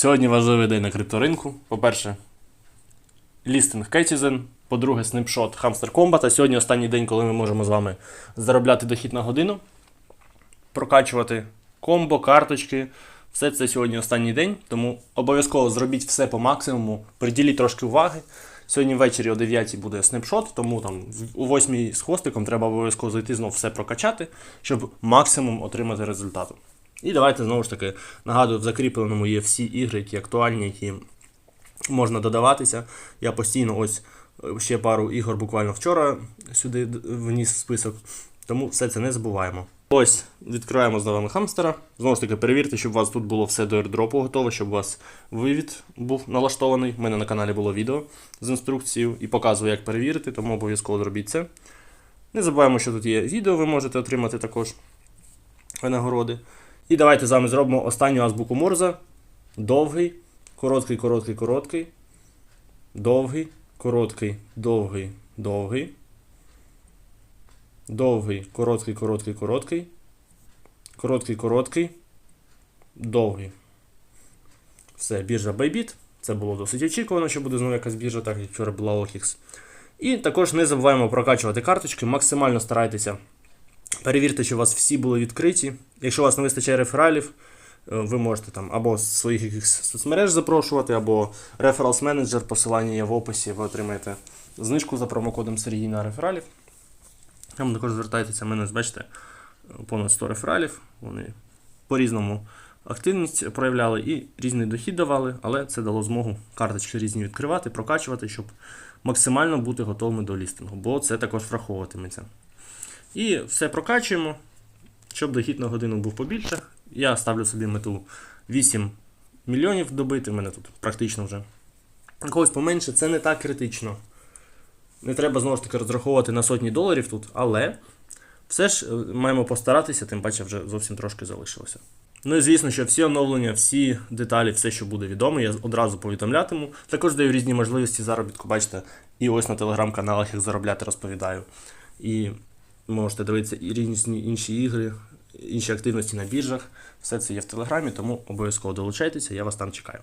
Сьогодні важливий день на крипторинку. По-перше, лістинг Кетізен. По-друге, снипшот Hamster Combat. А сьогодні останній день, коли ми можемо з вами заробляти дохід на годину, прокачувати комбо, карточки. Все це сьогодні останній день, тому обов'язково зробіть все по максимуму, приділіть трошки уваги. Сьогодні ввечері о 9 буде снипшот, тому там о 8 з хвостиком треба обов'язково зайти знову все прокачати, щоб максимум отримати результату. І давайте знову ж таки нагадую, в закріпленому є всі ігри, які актуальні, які можна додаватися. Я постійно ось е, ще пару ігор буквально вчора сюди вніс список, тому все це не забуваємо. Ось відкриваємо з новими хамстера. Знову ж таки, перевірте, щоб у вас тут було все до airdropу готове, щоб у вас вивід був налаштований. У мене на каналі було відео з інструкцією і показую, як перевірити, тому обов'язково зробіть це. Не забуваємо, що тут є відео, ви можете отримати також винагороди. І давайте з вами зробимо останню азбуку Морза. Довгий, короткий, короткий, короткий. Довгий, короткий, довгий, довгий. Довгий, короткий, короткий, короткий. Короткий, короткий. Довгий. Все, біржа Bybit. Це було досить очікувано, що буде знову якась біржа, так як вчора була OKX. І також не забуваємо прокачувати карточки. Максимально старайтеся Перевірте, що у вас всі були відкриті. Якщо у вас не вистачає рефералів, е, ви можете там або з своїх якихось соцмереж запрошувати, або Referrals Manager, посилання є в описі, ви отримаєте знижку за промокодом Сергій на рефералів. Там також звертайтеся, мене бачите, понад 100 рефералів. Вони по-різному активність проявляли і різний дохід давали, але це дало змогу карточки різні відкривати, прокачувати, щоб максимально бути готовими до лістингу, бо це також враховуватиметься. І все прокачуємо, щоб дохід на годину був побільше. Я ставлю собі мету 8 мільйонів добити. У мене тут практично вже. Когось поменше, це не так критично. Не треба знову ж таки розраховувати на сотні доларів тут, але все ж е, маємо постаратися, тим паче вже зовсім трошки залишилося. Ну і звісно, що всі оновлення, всі деталі, все, що буде відомо, я одразу повідомлятиму. Також даю різні можливості заробітку, бачите, і ось на телеграм-каналах як заробляти розповідаю. І можете дивитися і різні інші ігри, інші активності на біржах. Все це є в телеграмі, тому обов'язково долучайтеся, я вас там чекаю.